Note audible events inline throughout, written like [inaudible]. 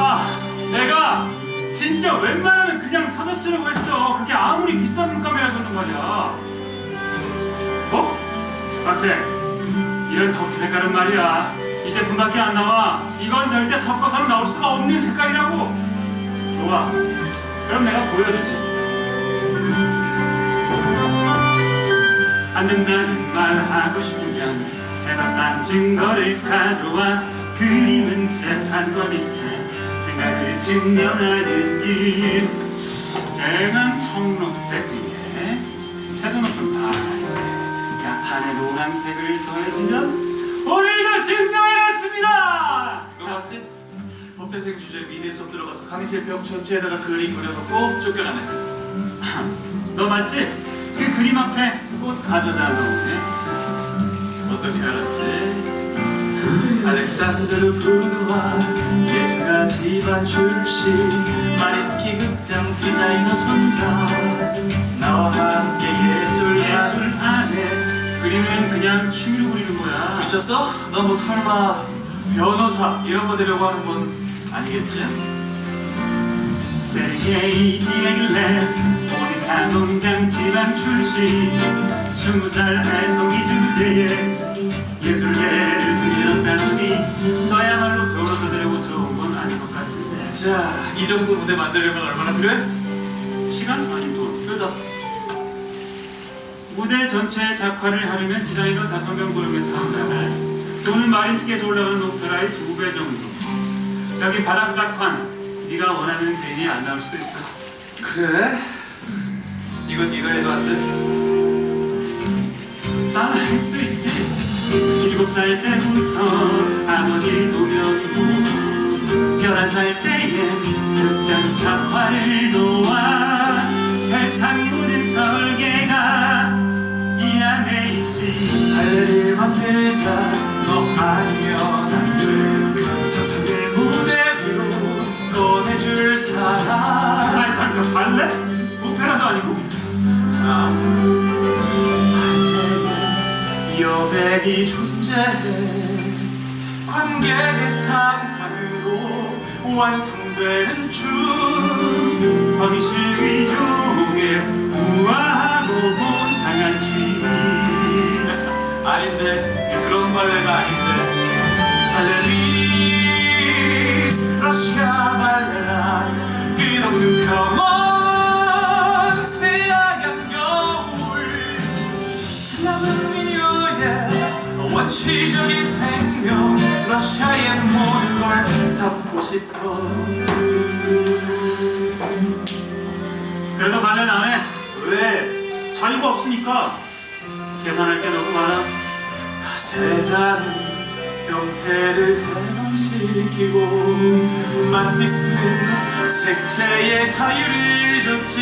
아, 내가 진짜 웬만하면 그냥 사서 쓰려고 했어. 그게 아무리 비싼 물감이라도 말이야. 어? 학생, 이런 덕지 색깔은 말이야. 이 제품밖에 안 나와. 이건 절대 섞어서는 나올 수가 없는 색깔이라고. 좋아. 그럼 내가 보여주지. 안 된다는 말 하고 싶으면 해봤단 증거를 가져와 그림은 재판과 비슷해 생각을 증명하는 길 쨍한 청록색 위에 채도 높은 파란색 약간의 노란색을 더해주면 오늘도 증명해냈습니다 이거 맞지? 법대생 주제 미대 수업 들어가서 강의실 벽 전체에다가 그림 그려서 꼭 쫓겨나네. [laughs] 너 맞지? 그 그림 앞에 꽃 가져다 놓네 어떻게 알았지? 알렉산드르 푸르와 예술가 집안 출신 마리스키 극장 디자이너 손자 나와 함께 예술 예술 안에 그림은 그냥 취미로 그리는 거야 미쳤어? 너 뭐 설마 변호사 이런 거 되려고 하는 건 아니겠지? 세계의 기길래 모니카 농장 집안 출신 스무 살 애송이 주제에 예술계 자, 이 정도 무대 만들려면 얼마나 필요해? 시간 아닌 돈둘 다. 무대 전체 작화를 하려면 디자이너 다섯 명 고용해서 한다면 돈은 마린스께서 올라가는 오페라의 두 배 정도 여기 바닥 작판 네가 원하는 그림이 안 나올 수도 있어 그래? 이건 네가 해도 안 돼? 아, 할수 있지. 일곱 살 때부터 아버지 도령이고, 열한 살 때 엔 극장 작화를 도와 세상이 모든 설계가 이 안에 있지. 할일 만들자 너 아니면 안돼 상상의 무대 위로 꺼내줄 사람 아, 잠깐 발레? 오페라도 아니고. 참 발레에 여백이 존재해 관객의 상상으로 완성 되는 춤 거기실 위종의 우아하고 고상한 취미. 아닌데 그런 발레가 아닌데 발레리스 러시아 발레라 끝없는 컴온 새하얀 겨울 슬라브 미녀의 원시적인 생명 러시아의 모든 걸 담고 싶어 그래도 발레는 안 해. 왜? 자유가 없으니까. 계산할 게 너무 많아. 세자는 형태를 해방시키고 마티스는 색채의 자유를 줬지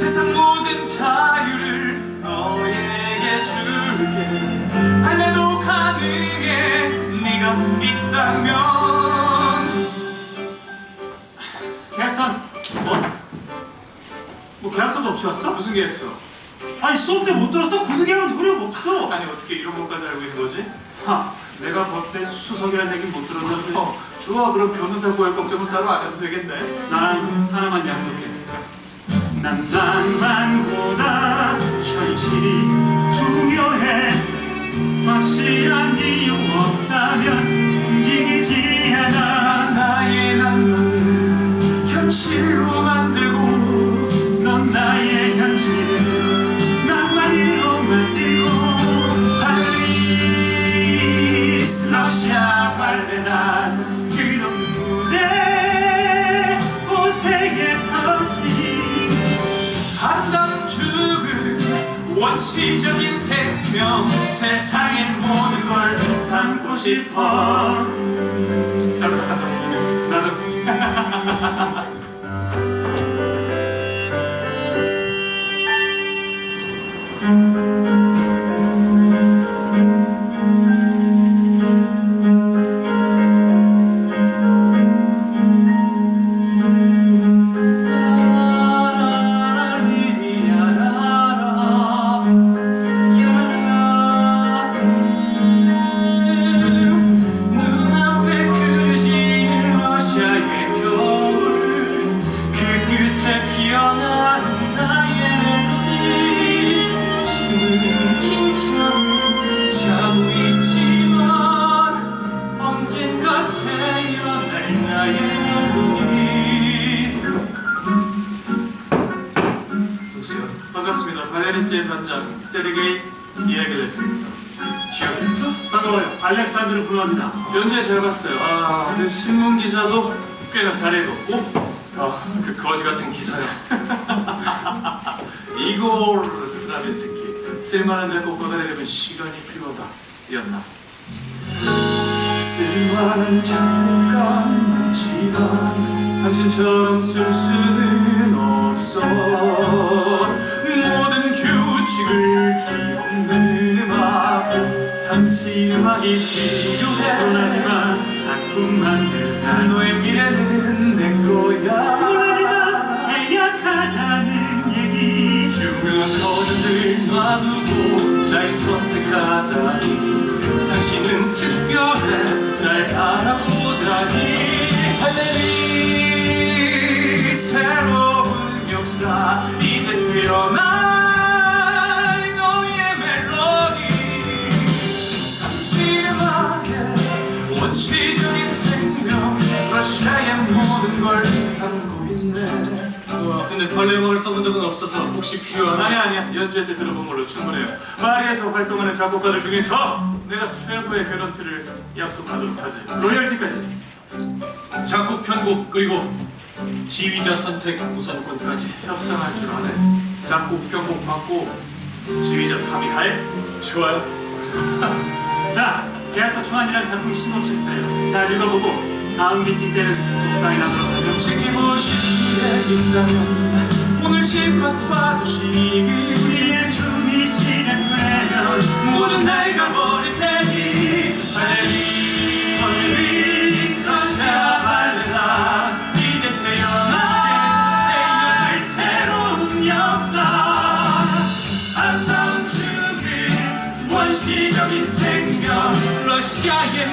세상 모 약서도 없이 왔어? 무슨 계획서? 아니 수업 때 못 들었어? 고등학은 노력 없어. 아니 어떻게 이런 것까지 알고 있는 거지? 하, 내가 법대 수석이라는 얘기 못 들었는데 어, 좋아 그럼 변호사 구할 걱정은 따로 안 해도 되겠네 나랑 하나만 약속해. 난 낭만보다 현실이 중요해. 확실한 이 원시적인 생명 세상의 모든 걸 담고 싶어. 나도 [laughs] 발레리스의 단장 세르게이 디에글레프입니다 지역이죠? 반가워요. 알렉산드로 브루합니다. 연재 잘 봤어요 아 근데 신문 기사도 꽤나 잘 읽었고 아 그 거지 같은 기사요 [laughs] 이골 스트라빈스키 쓸만한 작곡 꺼내려면 시간이 필요하다 였나 쓸만한 잠깐 만들자. 너의 미래는 내 거야 떠나지만 계약하자는 얘기. 중요한 거들을 놔두고 날 선택하다니 당신은 특별해 날 알아보다니 할렐리 새로운 역사 이제 태어난 너의 멜로디 당신 음악에 원시적인 러시아의 모든 걸 담고 있네 우와, 근데 발레 음악을 써본 적은 없어서 혹시 필요하나? 아니야 아니야. 연주할 때 들어본 걸로 충분해요. 파리에서 활동하는 작곡가들 중에서 내가 최고의 개런티를 약속하도록 하지. 로열티까지. 작곡, 편곡, 그리고 지휘자 선택 우선권까지. 협상할 줄 아네. 작곡 편곡 받고 지휘자 파미하에 좋아요. [laughs] 자, 계약서 초안이라는 작품 신호쳤어요. 잘 읽어보고 다음 미팅 때는. 지키고 싶은 게 있다면 오늘 실컷 봐주시기 우리의 춤이 시작되면 모든 날 가버릴 테니 사샤 발레라 이제 태어날 새로운 역사 아름다운 죽음 원시적인 생명 러시아의